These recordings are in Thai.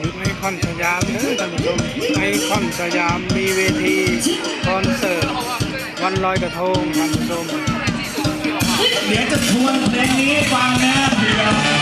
ยุคไอคอนสยามเด้อท่านผู้ชมไอคอนสยามมีเวทีคอนเสิร์ตวันลอยกระทงท่านผู้ชมเดี๋ยวจะทวนเพลงนี้ฟังนะเดี๋ยว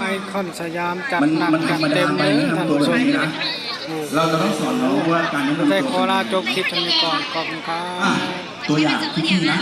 ไอคอนสยามจัดมันหนักมันธจัรดรมเต็ดามไปเลยนะท่านตัวผู้ชแบบมนี้นะเราจะต้องสอนน้องว่าการนั้นแต่เป็นขอลาจบคลิปทางนี้ก่อนขอบคุณครัอะบตัวอย่างที่พี่นะ